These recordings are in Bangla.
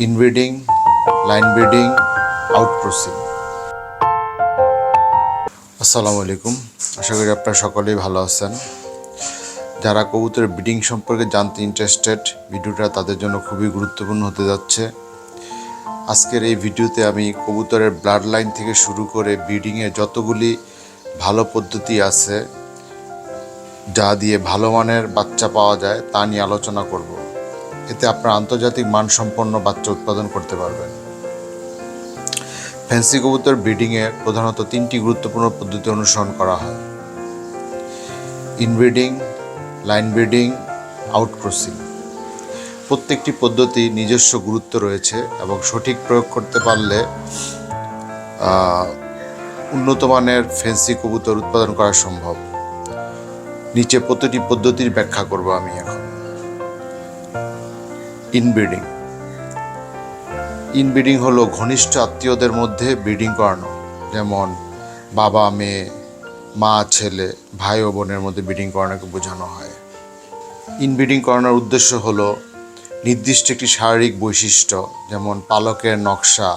ইনব্রিডিং লাইন ব্রিডিং আউটক্রসিং আসসালামু আলাইকুম। আশা করি আপনারা সকলেই ভালো আছেন। যারা কবুতরের ব্রিডিং সম্পর্কে জানতে ইন্টারেস্টেড ভিডিওটা তাদের জন্য খুবই গুরুত্বপূর্ণ হতে যাচ্ছে। আজকের এই ভিডিওতে আমি কবুতরের ব্লাড লাইন থেকে শুরু করে ব্রিডিংয়ের যতগুলি ভালো পদ্ধতি আছে, যা দিয়ে ভালো মানের বাচ্চা পাওয়া যায়, তা নিয়ে আলোচনা করব। এতে আপনার আন্তর্জাতিক মানসম্পন্ন বাচ্চা উৎপাদন করতে পারবেন। ফ্যান্সি কবুতর ব্রিডিংয়ে প্রধানত তিনটি গুরুত্বপূর্ণ পদ্ধতি অনুসরণ করা হয়। Inbreeding, line breeding, outcrossing. প্রত্যেকটি পদ্ধতি নিজস্ব গুরুত্ব রয়েছে এবং সঠিক প্রয়োগ করতে পারলে উন্নত মানের ফ্যান্সি কবুতর উৎপাদন করা সম্ভব। নিচে প্রতিটি পদ্ধতির ব্যাখ্যা করব আমি এখন। ইনব্রিডিং। ইনব্রিডিং হলো ঘনিষ্ঠ আত্মীয়দের মধ্যে ব্রিডিং করানো, যেমন বাবা, মেয়ে, মা, ছেলে, ভাই ও বোনের মধ্যে ব্রিডিং করানোকে বোঝানো হয়। ইনব্রিডিং করানোর উদ্দেশ্য হলো নির্দিষ্ট একটি শারীরিক বৈশিষ্ট্য, যেমন পালকের নকশা,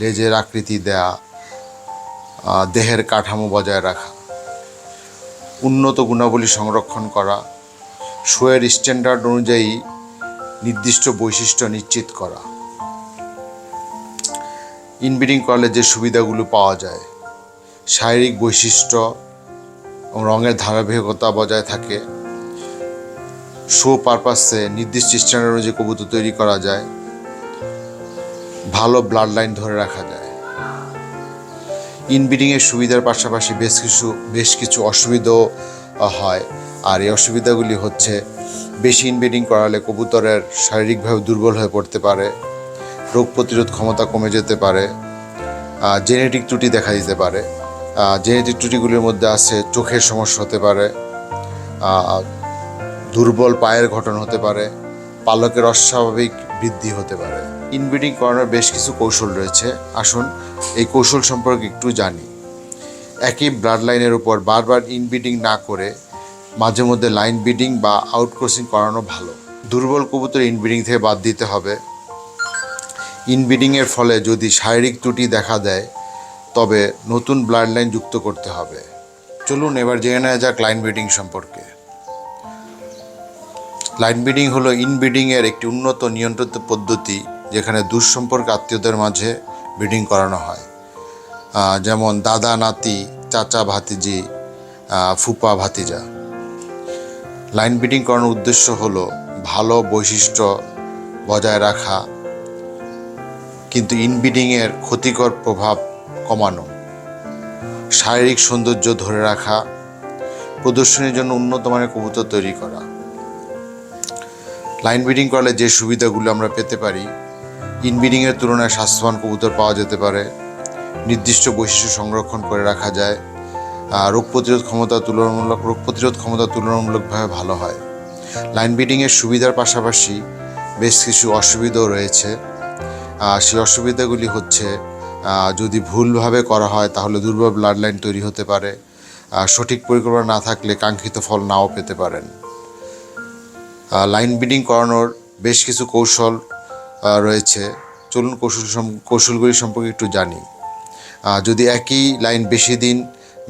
লেজের আকৃতি দেয়া দেহের কাঠামো বজায় রাখা, উন্নত গুণাবলী সংরক্ষণ করা, শোয়ের স্ট্যান্ডার্ড অনুযায়ী নির্দিষ্ট বৈশিষ্ট্য নিশ্চিত করা। ইনব্রিডিং করলে যে সুবিধাগুলো পাওয়া যায়, শারীরিক বৈশিষ্ট্য এবং রঙের ধারাবাহিকতা বজায় থাকে। শো পারপাসে নির্দিষ্ট স্ট্যান্ডার্ড অনুযায়ী কবুতর তৈরি করা যায়। ভালো ব্লাড লাইন ধরে রাখা যায়। ইনব্রিডিংয়ের সুবিধার পাশাপাশি বেশ কিছু বেশ কিছু অসুবিধাও হয়। আর এই অসুবিধাগুলি হচ্ছে বেশি ইনব্রিডিং করালে কবুতরের শারীরিকভাবে দুর্বল হয়ে পড়তে পারে, রোগ প্রতিরোধ ক্ষমতা কমে যেতে পারে জেনেটিক ত্রুটি দেখা দিতে পারে। জেনেটিক ত্রুটিগুলির মধ্যে আছে চোখের সমস্যা হতে পারে দুর্বল পায়ের ঘটন হতে পারে, পালকের অস্বাভাবিক বৃদ্ধি হতে পারে। ইনব্রিডিং করানোর বেশ কিছু কৌশল রয়েছে। আসুন, এই কৌশল সম্পর্কে একটু জানি। একই ব্লাড লাইনের উপর বারবার ইনব্রিডিং না করে মাঝে মধ্যে লাইন ব্রিডিং বা আউটক্রসিং করানো ভালো। দুর্বল কবুতর ইনব্রিডিং থেকে বাদ দিতে হবে। ইনব্রিডিংয়ের ফলে যদি শারীরিক ত্রুটি দেখা দেয়, তবে নতুন ব্লাড লাইন যুক্ত করতে হবে। চলুন এবার জেনে নেওয়া যাক লাইন ব্রিডিং সম্পর্কে। লাইন ব্রিডিং হলো ইনব্রিডিংয়ের একটি উন্নত নিয়ন্ত্রিত পদ্ধতি যেখানে দুঃসম্পর্ক আত্মীয়দের মাঝে ব্রিডিং করানো হয়। যেমন দাদা, নাতি, চাচা, ভাতিজি ফুপা, ভাতিজা। লাইন বিডিং করানোর উদ্দেশ্য হলো ভালো বৈশিষ্ট্য বজায় রাখা, কিন্তু ইনবিডিংয়ের ক্ষতিকর প্রভাব কমানো, শারীরিক সৌন্দর্য ধরে রাখা, প্রদর্শনীর জন্য উন্নত মানের কবুতর তৈরি করা। লাইন ব্রিডিং করলে যে সুবিধাগুলো আমরা পেতে পারি ইনব্রিডিংয়ের তুলনায় স্বাস্থ্যবান কবুতর পাওয়া যেতে পারে, নির্দিষ্ট বৈশিষ্ট্য সংরক্ষণ করে রাখা যায় রোগ প্রতিরোধ ক্ষমতা তুলনামূলক, রোগ প্রতিরোধ ক্ষমতা তুলনামূলকভাবে ভালো হয়। লাইন ব্রিডিংয়ের সুবিধার পাশাপাশি বেশ কিছু অসুবিধাও রয়েছে। সেই অসুবিধাগুলি হচ্ছে যদি ভুলভাবে করা হয় তাহলে দুর্বল ব্লাড লাইন তৈরি হতে পারে। সঠিক পরিকল্পনা না থাকলে কাঙ্ক্ষিত ফল নাও পেতে পারেন। লাইন ব্রিডিং করানোর বেশ কিছু কৌশল রয়েছে। চলুন কৌশল কৌশলগুলি সম্পর্কে একটু জানি। যদি একই লাইন বেশি দিন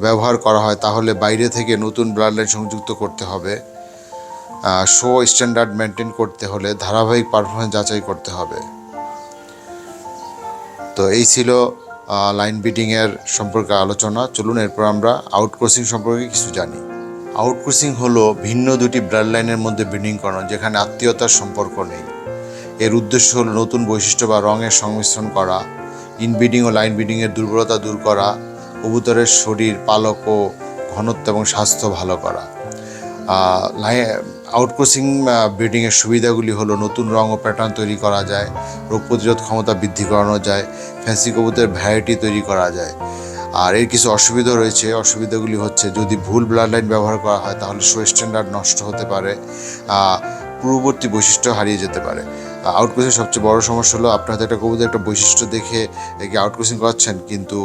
ব্যবহার করা হয়, তাহলে বাইরে থেকে নতুন ব্লাড লাইন সংযুক্ত করতে হবে। শো স্ট্যান্ডার্ড মেনটেন করতে হলে ধারাবাহিক পারফরমেন্স যাচাই করতে হবে। তো এই ছিল লাইন বিডিংয়ের সম্পর্কে আলোচনা। চলুন এরপর আমরা আউটক্রসিং সম্পর্কে কিছু জানি। আউটক্রসিং হলো ভিন্ন দুটি ব্লাড লাইনের মধ্যে ব্রিডিং করানো, যেখানে আত্মীয়তার সম্পর্ক নেই। এর উদ্দেশ্য হলো নতুন বৈশিষ্ট্য বা রঙের সংমিশ্রণ করা ইনব্রিডিং ও লাইন ব্রিডিংয়ের দুর্বলতা দূর করা কবুতরের শরীর, পালক ও ঘনত্ব এবং স্বাস্থ্য ভালো করা। আউটক্রসিং ব্রিডিংয়ের সুবিধাগুলি হলো নতুন রং ও প্যাটার্ন তৈরি করা যায়, রোগ প্রতিরোধ ক্ষমতা বৃদ্ধি করানো যায় ফ্যান্সি কবুতরের ভ্যারাইটি তৈরি করা যায়। আর এর কিছু অসুবিধা রয়েছে, অসুবিধাগুলি হচ্ছে যদি ভুল ব্লাড লাইন ব্যবহার করা হয় তাহলে শো স্ট্যান্ডার্ড নষ্ট হতে পারে পূর্ববর্তী বৈশিষ্ট্য হারিয়ে যেতে পারে। আউটক্রসিং সবচেয়ে বড় সমস্যা হলো আপনার হয়তো একটা কবুতর একটা বৈশিষ্ট্য দেখে একে আউটক্রসিং করাচ্ছেন, কিন্তু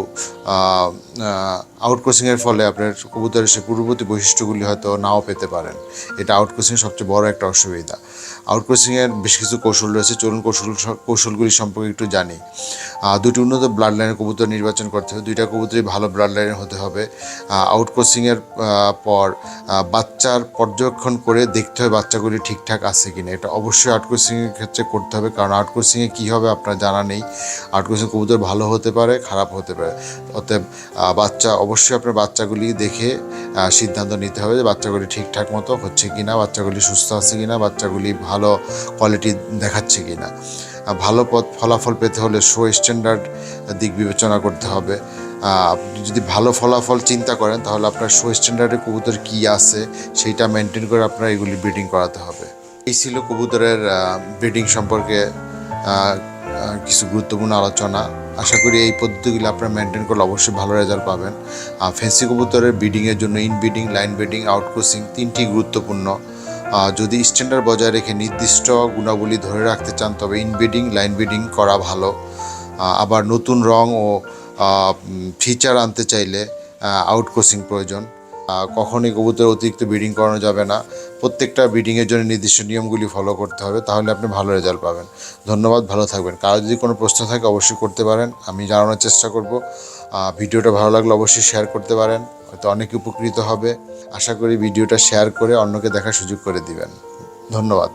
আউটক্রসিংয়ের ফলে আপনার কবুতরের সে পূর্ববর্তী বৈশিষ্ট্যগুলি হয়তো নাও পেতে পারেন। এটা আউটক্রসিং সবচেয়ে বড় একটা অসুবিধা। আউটক্রসিংয়ের বেশ কিছু কৌশল রয়েছে। চলুন কৌশল কৌশলগুলি সম্পর্কে একটু জানি। দুটি উন্নত ব্লাড লাইনের কবুতর নির্বাচন করতে হবে। দুইটা কবুতরই ভালো ব্লাড লাইনের হতে হবে। আউটক্রসিংয়ের পর বাচ্চার পর্যবেক্ষণ করে দেখতে হবে বাচ্চাগুলি ঠিকঠাক আছে কি না এটা অবশ্যই আউটক্রসিংয়ের ক্ষেত্রে করতে হবে। কারণ আউটক্রসিংয়ে কী হবে আপনার জানা নেই। আউটক্রসিং কবুতর ভালো হতে পারে, খারাপ হতে পারে। অতএব বাচ্চা, অবশ্যই আপনার বাচ্চাগুলি দেখে সিদ্ধান্ত নিতে হবে যে বাচ্চাগুলি ঠিকঠাক মতো হচ্ছে কি না বাচ্চাগুলি সুস্থ আছে কি না বাচ্চাগুলি ভালো কোয়ালিটি দেখাচ্ছে কি না ভালো পথ, ফলাফল পেতে হলে শো স্ট্যান্ডার্ড দিক বিবেচনা করতে হবে। আপনি যদি ভালো ফলাফল চিন্তা করেন, তাহলে আপনার শো স্ট্যান্ডার্ডের কবুতর কী আছে, সেইটা মেনটেন করে আপনার এগুলি ব্রিডিং করাতে হবে। এই ছিল কবুতরের ব্রিডিং সম্পর্কে কিছু গুরুত্বপূর্ণ আলোচনা। আশা করি এই পদ্ধতিগুলো আপনারা মেনটেন করলে অবশ্যই ভালো রেজাল্ট পাবেন। ফেন্সি কবুতরের ব্রিডিংয়ের জন্য inbreeding line breeding outcrossing তিনটি গুরুত্বপূর্ণ। যদি স্ট্যান্ডার্ড বজায় রেখে নির্দিষ্ট গুণাবলী ধরে রাখতে চান, তবে ইনব্রিডিং লাইন ব্রিডিং করা ভালো। আবার নতুন রং ও ফিচার আনতে চাইলে আউটক্রসিং প্রয়োজন। কখনোই কবুতর অতিরিক্ত ব্রিডিং করানো যাবে না। প্রত্যেকটা ব্রিডিংয়ের জন্য নির্দিষ্ট নিয়মগুলি ফলো করতে হবে, তাহলে আপনি ভালো রেজাল্ট পাবেন। ধন্যবাদ, ভালো থাকবেন। কারও যদি কোনো প্রশ্ন থাকে, অবশ্যই করতে পারেন। আমি জানানোর চেষ্টা করব। ভিডিওটা ভালো লাগলে অবশ্যই শেয়ার করতে পারেন। হয়তো অনেকে উপকৃত হবে। আশা করি ভিডিওটা শেয়ার করে অন্যকে দেখার সুযোগ করে দিবেন। ধন্যবাদ।